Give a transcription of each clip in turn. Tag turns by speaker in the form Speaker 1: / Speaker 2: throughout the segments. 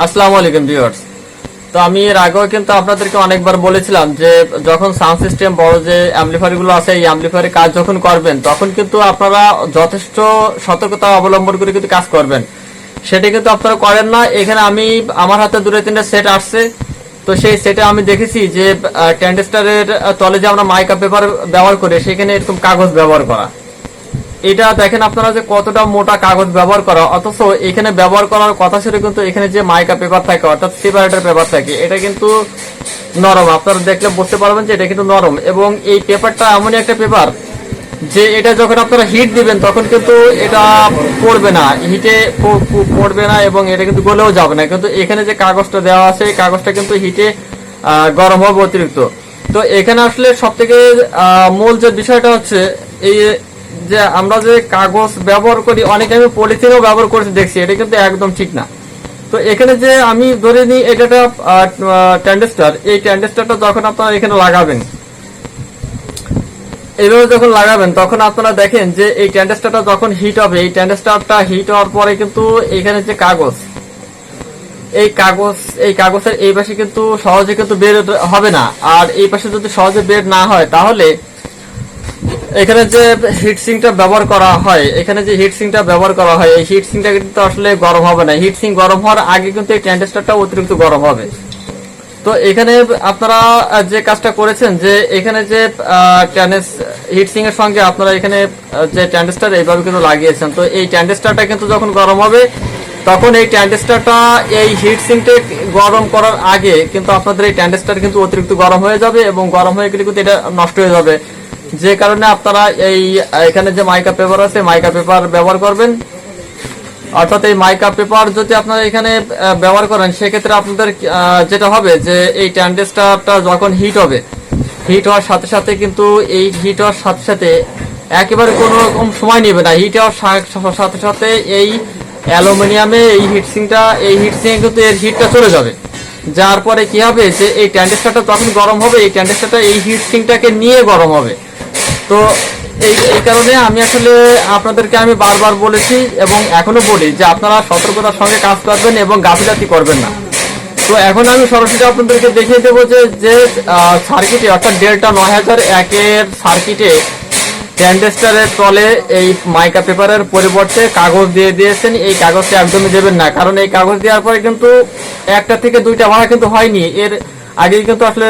Speaker 1: আসসালামু আলাইকুম ভিউয়ার্স। তো আমি এর আগেও কিন্তু আপনাদেরকে অনেকবার বলেছিলাম যে, যখন সাউন্ড সিস্টেম বড় যে অ্যাম্পলিফায়ারগুলো আছে, এই অ্যাম্পলিফায়ারের কাজ যখন করবেন, তখন কিন্তু আপনারা যথেষ্ট সতর্কতা অবলম্বন করে কিন্তু কাজ করবেন। সেটা কিন্তু আপনারা করেন না। এখানে আমি, আমার হাতে দুটো তিনটা সেট আসছে। তো সেই সেটে আমি দেখেছি যে ট্যান্ডেস্টারের তলে যে আমরা মাইকা পেপার ব্যবহার করি, সেখানে এরকম কাগজ ব্যবহার করা। এটা দেখেন আপনারা যে কতটা মোটা কাগজ ব্যবহার করা, অথচ এখানে ব্যবহার করার কথা ছিল কিন্তু এখানে যে মাইকা পেপার থাকে, অর্থাৎ সেপারেটর পেপার থাকে, এটা কিন্তু নরম। আপনারা দেখলে বুঝতে পারবেন যে এটা কিন্তু নরম। এবং এই পেপারটা এমনই একটা পেপার যে এটা যখন আপনারা হিট দিবেন, তখন কিন্তু এটা পড়বে না। হিটে পড়বে না এবং এটা কিন্তু গলেও যাবে না। কিন্তু এখানে যে কাগজটা দেওয়া আছে, এই কাগজটা কিন্তু হিটে গরম হবে অতিরিক্ত। তো এখানে আসলে সব থেকে মূল যে বিষয়টা হচ্ছে, এই যে আমরা যে কাগজ ব্যবহার করি, অনেকে আমি পলিথিনও ব্যবহার করেছি, দেখছি। এটা কিন্তু একদম ঠিক না। তো এখানে যে আমি ধরে নিই, এটা একটা ট্যান্ডেস্টার এই ট্যান্ডেস্টারটা যখন আপনারা এখানে লাগাবেন, এইভাবে যখন লাগাবেন, তখন আপনারা দেখেন যে এই ট্যান্ডেস্টারটা যখন হিট হবে, এই ট্যান্ডেস্টারটা হিট হওয়ার পরে কিন্তু এখানে যে কাগজ, এই কাগজ, এই কাগজের এই পাশে কিন্তু সহজে কিন্তু বের হবে না। আর এই পাশে যদি সহজে বের না হয়, তাহলে এখানে যে হিট সিংটা ব্যবহার করা হয়, এখানে যে হিট সিংটা ব্যবহার করা হয়, এই হিট সিংটা কিন্তু আসলে গরম হবে না। হিট সিং গরম হওয়ার আগে কিন্তু এই ট্যান্ডেস্টারটা অতিরিক্ত গরম হবে। তো এখানে আপনারা যে কাজটা করেছেন যে এখানে যে ট্যান্ডেস হিট সিং এর সঙ্গে আপনারা এখানে যে ট্যান্ডেস্টার এইভাবে কিন্তু লাগিয়েছেন। তো এই ট্যান্ডেস্টারটা কিন্তু যখন গরম হবে, তখন এই ট্যান্ডেস্টারটা এই হিট সিংটা গরম করার আগে কিন্তু আপনাদের এই ট্যান্ডেস্টার কিন্তু অতিরিক্ত গরম হয়ে যাবে এবং গরম হয়ে গেলে কিন্তু এটা নষ্ট হয়ে যাবে। যে কারণে আপনারা এই, এখানে যে মাইকা পেপার আছে, মাইকা পেপার ব্যবহার করবেন। অর্থাৎ এই মাইকা পেপার যদি আপনারা এখানে ব্যবহার করেন, সেক্ষেত্রে আপনাদের যেটা হবে যে এই ট্যান্ডেস্টারটা যখন হিট হবে, হিট হওয়ার সাথে সাথে কিন্তু এই হিট হওয়ার সাথে সাথে একেবারে কোনো রকম সময় নেবে না। হিট হওয়ার সাথে সাথে এই অ্যালুমিনিয়ামে এই হিটসিংটা এই হিটসিং কিন্তু এর হিটটা চলে যাবে। যার পরে কি হবে যে এই ট্যান্ডেস্টারটা তখন গরম হবে, এই ট্যান্ডেস্টারটা এই হিটসিংটাকে নিয়ে গরম হবে। তো এই এই কারণে আমি আসলে আপনাদেরকে আমি বারবার বলেছি এবং এখনও বলি যে আপনারা সতর্কতার সঙ্গে কাজ করবেন এবং গাফিলাতি করবেন না। তো এখন আমি সরাসরি আপনাদেরকে দেখিয়ে দেবো যে যে সার্কিটে অর্থাৎ ডেল্টা নয় হাজার একের সার্কিটে ট্যান্ডেস্টারের তলে এই মাইকা পেপারের পরিবর্তে কাগজ দিয়ে দিয়েছেন। এই কাগজটা একদমই দেবেন না। কারণ এই কাগজ দেওয়ার পরে কিন্তু একটা থেকে দুইটা ভাড়া কিন্তু হয়নি। এর আগে কিন্তু আসলে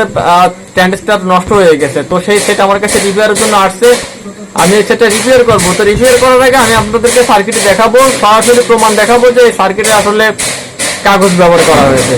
Speaker 1: ট্যান্ডেস্টার নষ্ট হয়ে গেছে। তো সেই সেট আমার কাছে রিপেয়ারের জন্য আসছে। আমি সেটা রিপেয়ার করব। তো রিপেয়ার করার আগে আমি আপনাদেরকে সার্কিটে দেখাবো, সরাসরি প্রমাণ দেখাবো যে এই সার্কিটে আসলে কাগজ ব্যবহার করা হয়েছে।